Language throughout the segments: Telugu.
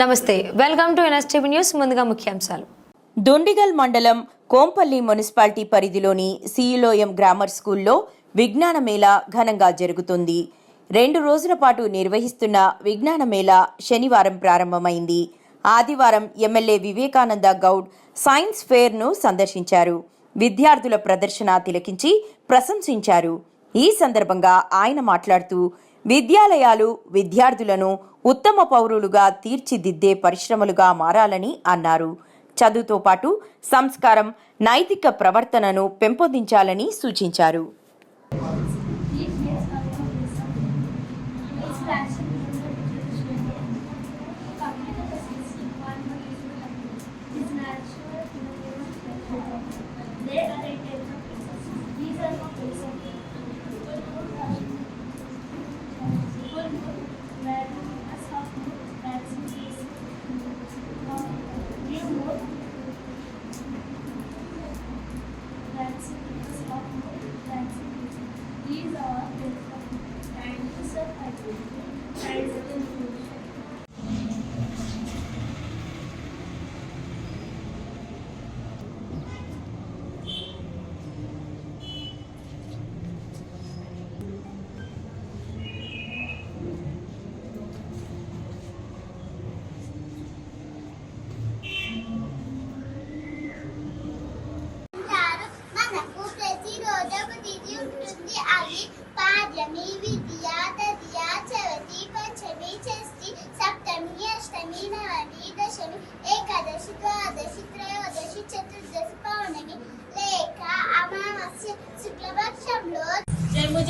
నమస్తే వెల్కమ్ టు ఎన్ఎస్టీవీ న్యూస్ ముందుగా ముఖ్యాంశాలు. దుండిగల్ మండలం కోంపల్లి మున్సిపాలిటీ పరిధిలోని సీయులోయం గ్రామర్ స్కూల్లో విజ్ఞాన మేళా ఘనంగా జరుగుతుంది. రెండు రోజుల పాటు నిర్వహిస్తున్న విజ్ఞాన మేళా శనివారం ప్రారంభమైంది. ఆదివారం ఎమ్మెల్యే వివేకానంద గౌడ్ సైన్స్ ఫేర్ను సందర్శించారు. విద్యార్థుల ప్రదర్శన తిలకించి ప్రశంసించారు. ఈ సందర్భంగా ఆయన మాట్లాడుతూ విద్యాలయాలు విద్యార్థులను ఉత్తమ పౌరులుగా తీర్చిదిద్దే పరిశ్రమలుగా మారాలని అన్నారు. చదువుతో పాటు సంస్కారం నైతిక ప్రవర్తనను పెంపొందించాలని సూచించారు.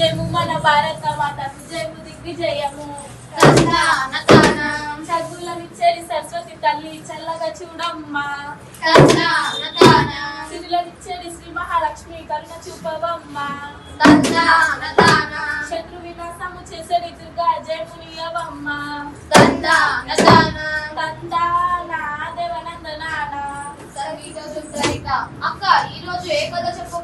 జయము జయము మన భారత మాతకు జయము దిగ్విజయము. చదువులనిచ్చేది సరస్వతి తల్లి చల్లగా చూడమ్మా. సిరులనిచ్చేది శ్రీ మహాలక్ష్మి కరుణ చూపవమ్మా. శత్రు వినాశము చేసేది దుర్గా జయమునియవమ్మా తందానా దేవనందనానా. అక్క ఈ రోజు ఏ కథ చెప్ప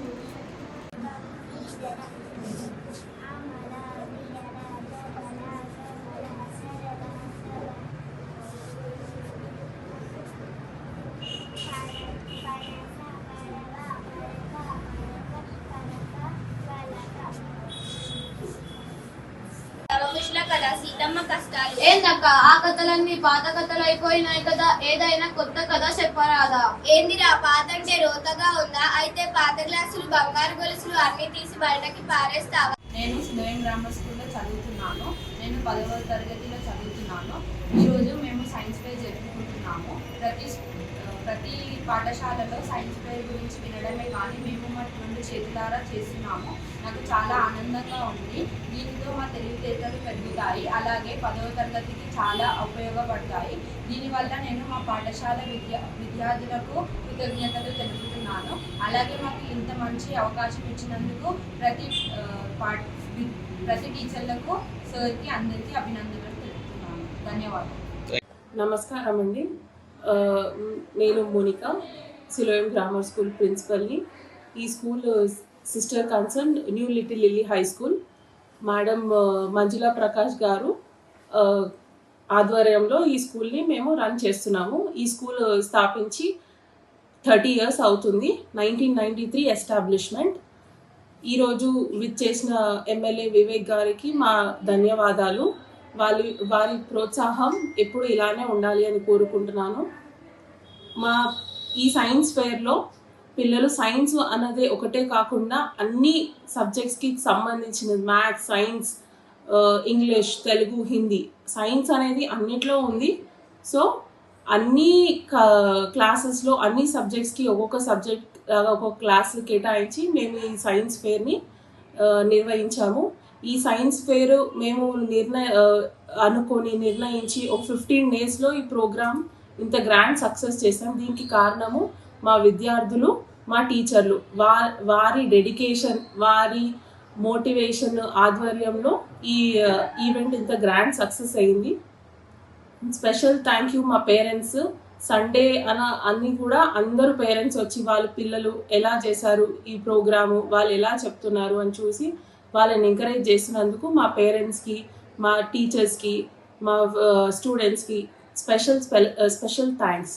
సీతమ్మ కష్టాలు ఏందక్క? ఆ కథలన్నీ పాత కథలు అయిపోయినాయి కదా. ఏదైనా కొత్త కథ చెప్పరాదా? ఏందిరా? పాత అంటే రోతగా ఉందా? అయితే పాత గ్లాసులు బంగారు గొలుసులు అన్ని తీసి బయటకి పారేస్తావా? నేను స్లోయం గ్రామర్ స్కూల్లో చదువుతున్నాను. నేను పదవ తరగతిలో చదువుతున్నాను. ఈరోజు మేము సైన్స్ ఫేర్ పాఠశాలలో సైన్స్ ఫెయిర్ గురించి వినడమే కానీ మేము మా రెండు చేతులారా చేస్తున్నాము. నాకు చాలా ఆనందంగా ఉంది. దీనితో మా తెలివితేటలు పెరుగుతాయి. అలాగే పదవ తరగతికి చాలా ఉపయోగపడతాయి. దీనివల్ల నేను మా పాఠశాల విద్యా విద్యార్థులకు కృతజ్ఞతలు తెలుపుతున్నాను. అలాగే మాకు ఇంత మంచి అవకాశం ఇచ్చినందుకు ప్రతి పా- ప్రతి టీచర్లకు సార్కి అందరికీ అభినందనలు తెలుపుతున్నాను. ధన్యవాదాలు. నమస్కారం అండి నేను మోనిక సిలోయం గ్రామర్ స్కూల్ ప్రిన్సిపల్ని. ఈ school sister concern new little lily high school. Madam Manjula Prakash garu ఆధ్వర్యంలో ఈ స్కూల్ని మేము రన్ చేస్తున్నాము. ఈ స్కూల్ స్థాపించి థర్టీ ఇయర్స్ అవుతుంది. Nineteen ninety three establishment. ఈరోజు విచ్చేసిన ఎమ్మెల్యే వివేక్ గారికి మా ధన్యవాదాలు. వాళ్ళు వారి ప్రోత్సాహం ఎప్పుడు ఇలానే ఉండాలి అని కోరుకుంటున్నాను. మా ఈ సైన్స్ ఫెయిర్లో పిల్లలు సైన్స్ అన్నదే ఒకటే కాకుండా అన్ని సబ్జెక్ట్స్కి సంబంధించిన maths science English Telugu Hindi science అనేది అన్నిట్లో ఉంది. సో అన్ని క్లాసెస్లో అన్ని సబ్జెక్ట్స్కి ఒక్కొక్క సబ్జెక్ట్ ఒక్కొక్క క్లాస్ కేటాయించి మేము ఈ సైన్స్ ఫేర్ని నిర్వహించాము. ఈ సైన్స్ ఫేర్ మేము నిర్ణయ అనుకొని నిర్ణయించి ఒక ఫిఫ్టీన్ డేస్లో ఈ ప్రోగ్రామ్ ఇంత గ్రాండ్ సక్సెస్ చేసాం దీనికి కారణము మా విద్యార్థులు మా టీచర్లు. వా వారి డెడికేషన్ వారి మోటివేషన్ ఆధ్వర్యంలో ఈ ఈవెంట్ ఇంత గ్రాండ్ సక్సెస్ అయింది. స్పెషల్ థ్యాంక్ యూ మా పేరెంట్స్. సండే అన అన్ని కూడా అందరూ పేరెంట్స్ వచ్చి వాళ్ళ పిల్లలు ఎలా చేశారు ఈ ప్రోగ్రాము వాళ్ళు ఎలా చెప్తున్నారు అని చూసి వాళ్ళని ఎంకరేజ్ చేసినందుకు మా పేరెంట్స్కి మా టీచర్స్కి మా స్టూడెంట్స్కి స్పెషల్ స్పెషల్ థ్యాంక్స్